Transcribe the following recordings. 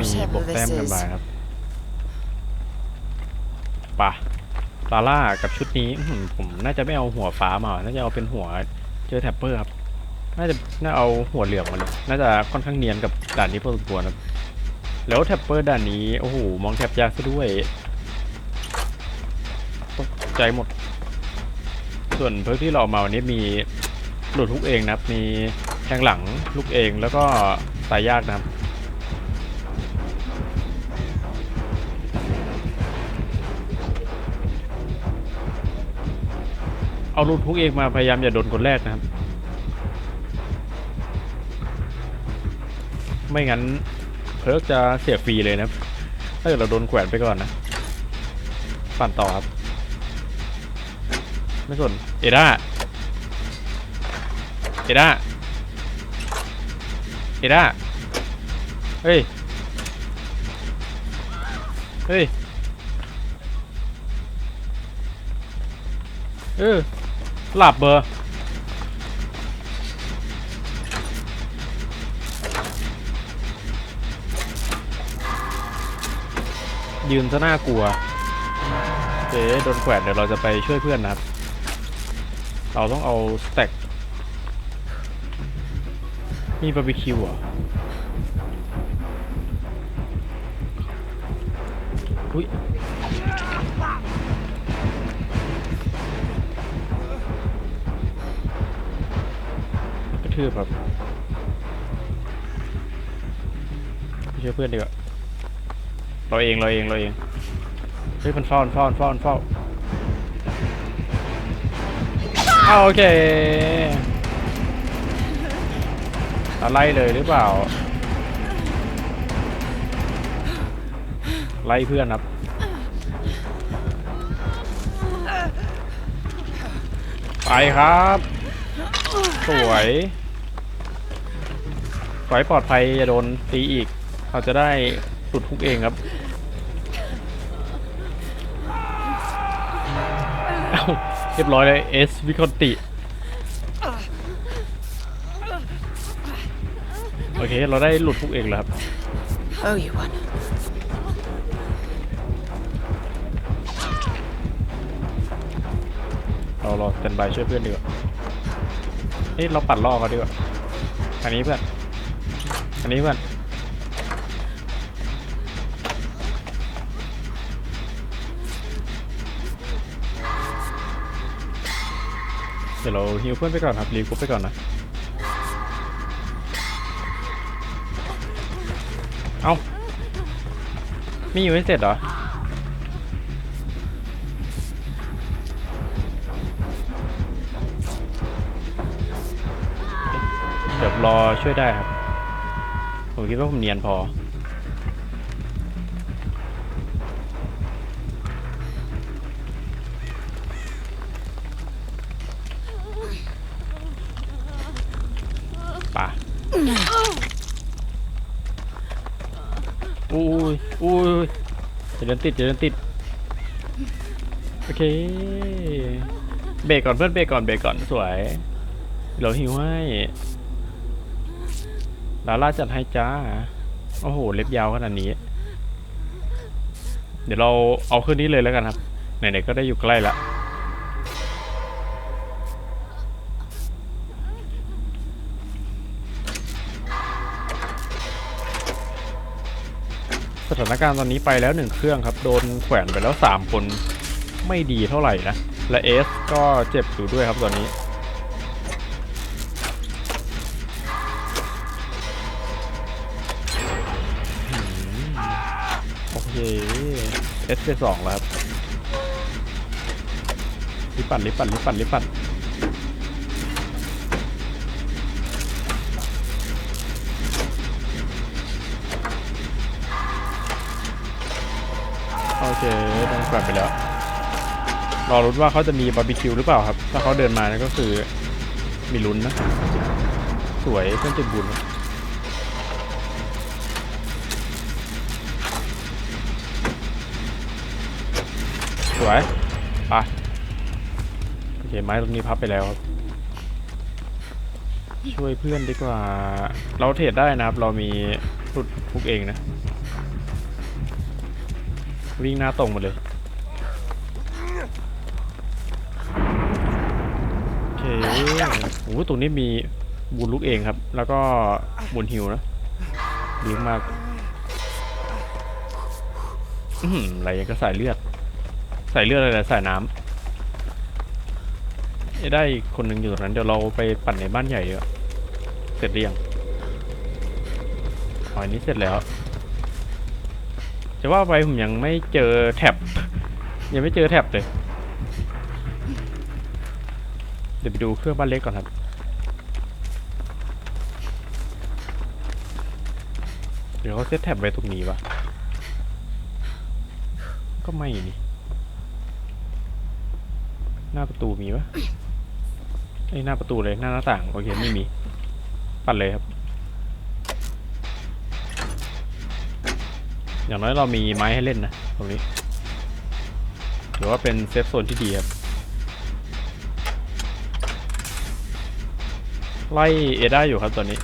มีบวก Whatever แต้ม this กัน is. ไปครับไป่ะลาล่ากับชุดนี้อื้อหือผมน่าจะไม่เอาหัวฟ้ามา น่าจะเอาเป็นหัวเจอแท็ปเปอร์ครับ น่าจะน่าเอาหัวเหลืองมาเลยน่าจะค่อนข้างเนียนกับด่านนี้พอสมควรครับ แล้วแท็ปเปอร์ด่านนี้ โอ้โห มองแท็บยากซะด้วยตกใจหมด ส่วนเพิร์กที่เราเอามาวันนี้มีหลุดลูกเองนะครับ มีแทงหลังลูกเองแล้วก็ตายยากนะครับ เอาลูกทุกเองมาพยายามอย่าโดนคนแรกนะครับ ไม่งั้นเพิร์กจะเสียฟรีเลยนะถ้าเกิดเราโดนแขวนไปก่อนนะปั่นต่อครับ ไม่สนเอด้าเอด้าเอด้าเฮ้ย เฮ้ย เออ หลับเบอร์ยืนซะน่ากลัวเจ๊โดนแขวนเดี๋ยวเราจะไปช่วยเพื่อนนะครับ เราต้องเอาสเต็กมีบาร์บีคิวอะอุ้ย ทืบครับไปช่วยเพื่อนดีกว่าเราเองเราเองเราเองเฮ้ยมันเฝ้ามันเฝ้ามันเฝ้ามันเฝ้าอ้าโอเค อะไรเลยหรือเปล่า ไล่เพื่อนครับไปครับ สวย ขอให้ปลอดภัยอย่าโดนตีอีก เราจะได้หลุดคุกเองครับเอ้าเรียบร้อยเลยเอสวิคอนติ โอเค เราได้หลุดคุกเองแล้วครับ Oh, you won. เรารอสแตนบายช่วยเพื่อนดีกว่าเอ้ยเราปัดล่อเขาดีกว่าอันนี้เพื่อน อันนี้เพื่อนเดี๋ยวเราฮิวเพื่อนไปก่อนครับรีกรุ๊ปไปก่อนนะ เอามีอยู่ให้เสร็จเหรอเดี๋ยวรอช่วยได้ครับ ผมคิดว่าผมเนียนพอ ป่ะอุ้ยอุ้ยจะเดินติดจะเดินติด โอเค เบรกก่อนเพื่อนเบรกก่อนเบรกก่อนสวยเราหิวให้ ลาล่าจัดให้จ้า โอ้โห เล็บยาวขนาดนี้ เดี๋ยวเราเอาขึ้นนี้เลยแล้วกันครับ ไหนๆ ก็ได้อยู่ใกล้ละ สถานการณ์ตอนนี้ไปแล้วหนึ่งเครื่องครับ โดนแขวนไปแล้วสามคน ไม่ดีเท่าไหร่นะ และเอสก็เจ็บอยู่ด้วยครับตอนนี้ เคเอสไปสองแล้วครับลิปปั่นลิปปั่นลิปปั่นลิปปั่นโอเคโดนกลับไปแล้ว รอรุ้นว่าเขาจะมีบาร์บีคิวหรือเปล่าครับ ถ้าเขาเดินมานั่นก็คือมีลุ้นนะ สวยเพื่อนจุดบุญ สวยไปโอเคไม้ตรงนี้พับไปแล้วครับ ช่วยเพื่อนดีกว่า เราเทรดได้นะครับ เรามีหลุดพุกเองนะ วิ่งหน้าตรงมาเลย โอเคโอ้โหตรงนี้มีบุญลูกเองครับ แล้วก็บุญฮิวนะดีมากอื้อหืออะไรก็สายเลือด ใสายเลือดอะไรนะสายน้ำได้คนหนึ่งอยู่ตรงนั้นเดี๋ยวเราไปปั่นในบ้านใหญ่เดี๋ยวาเสร็จหรือยังอ๋ออันนี้เสร็จแล้ว จะว่าไปผมยังไม่เจอแท็บ ยังไม่เจอแท็บเลย เดี๋ยวไปดูเครื่องบ้านเล็กก่อนครับเดี๋ยวเขาเซตแท็บไว้ตรงนี้วะก็ไม่นี่ หน้าประตูมีปะไอ้ยหน้าประตูเลยหน้าหน้าต่างโอเคไม่มี ปัดเลยครับ อย่างน้อยเรามีไม้ให้เล่นนะตรงนี้ถือว่าเป็นเซฟโซนที่ดีครับ ไล่เอด้าอยู่ครับตอนนี้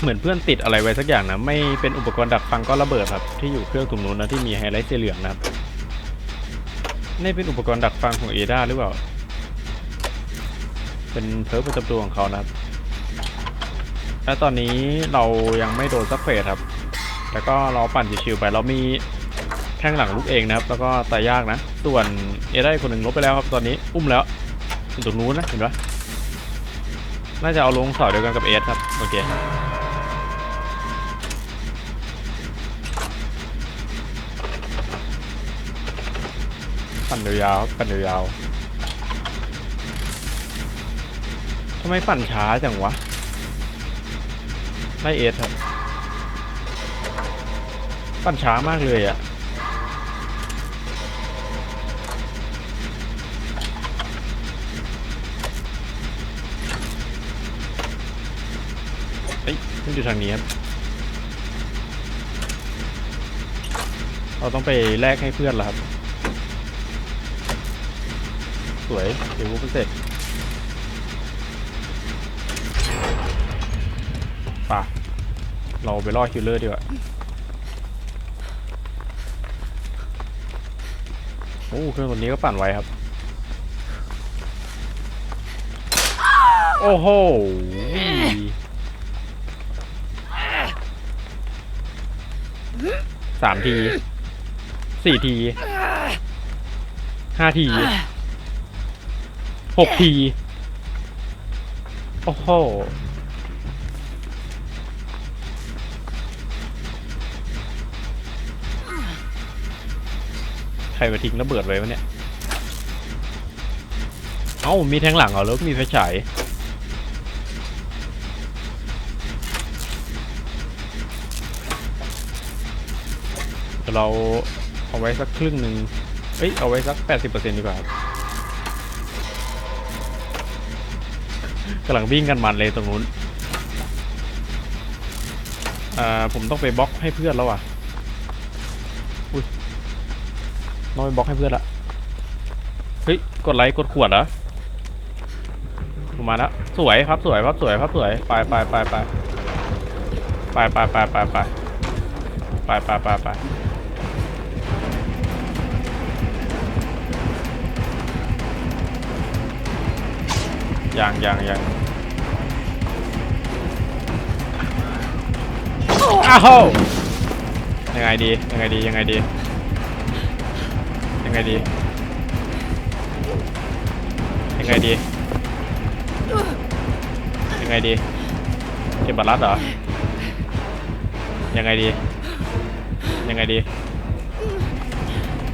เหมือนเพื่อนติดอะไรไว้สักอย่างนะ ไม่เป็นอุปกรณ์ดักฟังก็ระเบิดครับ ที่อยู่เครื่องตรงนู้นนะที่มีไฮไลท์สีเหลืองนะครับ นี่เป็นอุปกรณ์ดักฟังของเอด้าหรือเปล่า เป็นเพิร์ฟประจำตัวของเขานะครับ และตอนนี้เรายังไม่โดนสักเฟสครับ แล้วก็เราปั่นชิวๆไป เรามีแข้งหลังลูกเองนะครับ แล้วก็ตายยากนะ ส่วนเอได้คนหนึ่งลบไปแล้วครับ ตอนนี้อุ้มแล้วอยู่ตรงนู้นนะเห็นปะน่าจะเอาลงเสาเดียวกันกับเอสครับ โอเค ปั่นยาวๆปั่นยาวๆทำไมปั่นช้าจังวะไล่เอสครับปั่นช้ามากเลยอะเอ้ยมันอยู่ทางนี้ครับเราต้องไปแลกให้เพื่อนแล้วครับ สวยเดี๋ยววุ้นเสร็จป่ะ เราไปล่อคิลเลอร์ดีกว่าโอ้เครื่องตัวนี้ก็ปั่นไวครับ โอ้โหสามทีสี่ทีห้าที หกทีโอ้โหใครมาทิ้งระเบิดไว้วะเนี่ย เอ้า มีแทงหลังเหรอแล้วมีไฟฉายเดี๋ยวเราเอาไว้สักครึ่งหนึ่งเอ้ย เอาไว้สักแปดสิบเปอร์เซ็นต์ดีกว่าครับ กำลังวิ่งกันมันเลยตรงนู้นอ่าผมต้องไปบล็อกให้เพื่อนแล้วอะอุ้ยต้องไปบล็อกให้เพื่อนละเฮ้ยกดไลค์กดขวดเหรอผมมาแล้วสวยครับสวยครับสวยครับสวยไปไปไปไปไปไปไปไปไปไปไปไปไปยังยังยัง อ้าวยังไงดียังไงดียังไงดียังไงดียังไงดียังไงดีเก็บบัตรลัดเหรอยังไงดียังไงดี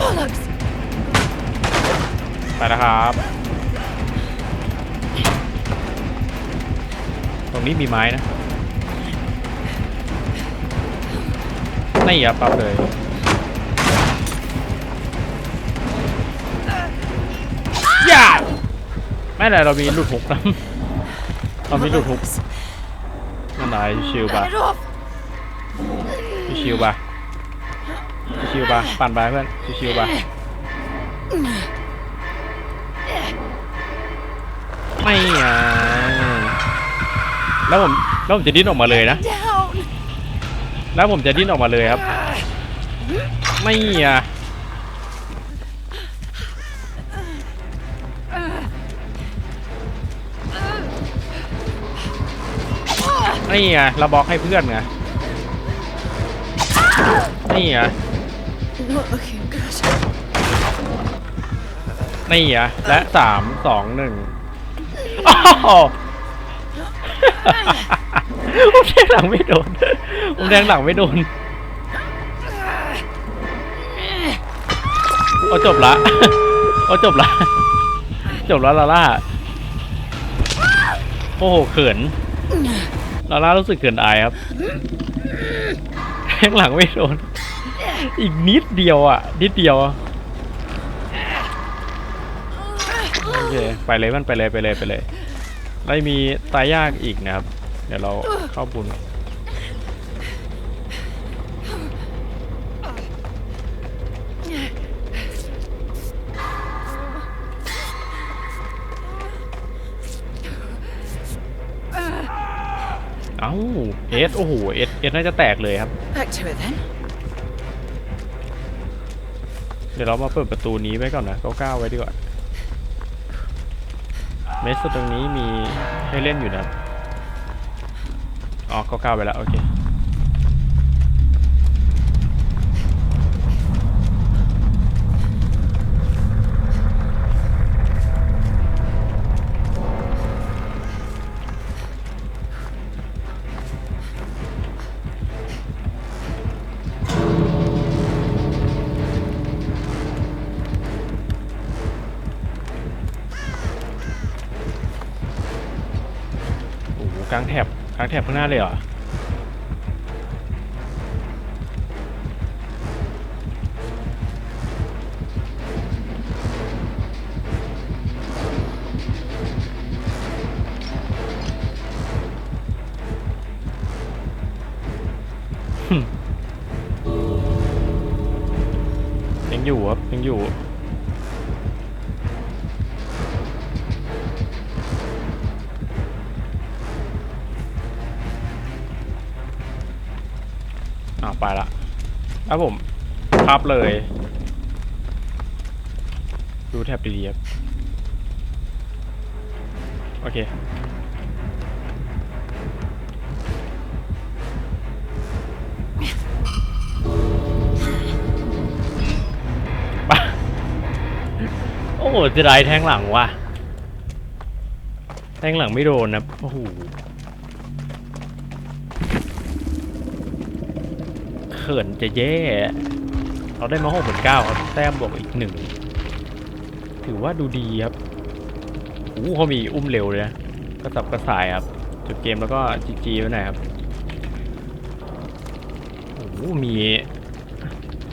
Bollocks! ไปนะครับ ตรงนี้มีไม้นะ นี่อะปั๊บเลยย่า ไม่เป็นไรเรามีหลุดหุกนะเรามีหลุดหุกนั่นไหนชิวๆป่ะ Get it off! ชิวๆป่ะชิวๆป่ะปั่นไปเพื่อนชิวๆป่ะไม่อะแล้วผมแล้วผมจะดิ้นออกมาเลยนะ Down! แล้วผมจะดิ้นออกมาเลยครับ ไม่อะนี่ไงเราบล็อกให้เพื่อนไงนี่ไงนี่ไงและสามสองหนึ่งอ้าว ผมแทงหลังไม่โดนผมแทงหลังไม่โดนโอ้จบละโอ้จบละ จบแล้วลาล่า โอ้โหเขินลาล่ารู้สึกเขินอายครับแทงหลังไม่โดน อีกนิดเดียวอะ นิดเดียวโอเคไปเลยมันไปเลยไปเลยไปเลยแล้วมีตายยากอีกนะครับ เดี๋ยวเราเข้าบุญเอ้าเอสโอ้โหเอสเอสน่าจะแตกเลยครับ Back to it then. เดี๋ยวเรามาเปิดประตูนี้ไว้ก่อนนะเก้าเก้าไว้ดีกว่าเมสตรงนี้มีให้เล่นอยู่นะ อ๋อเก้าเก้าไปแล้วโอเคโอ้โหกลางแถบ กลางแถบข้างหน้าเลยเหรอยังอยู่ครับยังอยู่ ไปละแล้วผมพับเลย ดูแท็บดีๆครับโอเคโอ้โหจะได้แทงหลังว่ะ แทงหลังไม่โดนนะ โอ้โห ขินจะแย่ เราได้มาหกหมื่นเก้าครับ แต้มบวกอีกหนึ่ง ถือว่าดูดีครับโอ้โหเขามีอุ้มเร็วเลยนะกระสับกระส่ายครับ จบเกมแล้วก็จีจีไว้หน่อยครับโอ้โหมี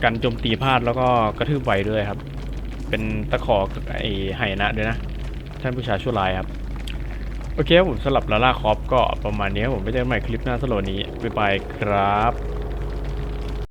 กันโจมตีพลาดแล้วก็กระทืบไวด้วยครับ เป็นตะขอไอ้ไหนะด้วยนะ ท่านผู้ชายชั่วร้ายครับ โอเคผมสำหรับลาล่าคอปก็ประมาณนี้ผมไปเจอกันใหม่คลิปหน้าสโลนี้ บ๊ายบายครับ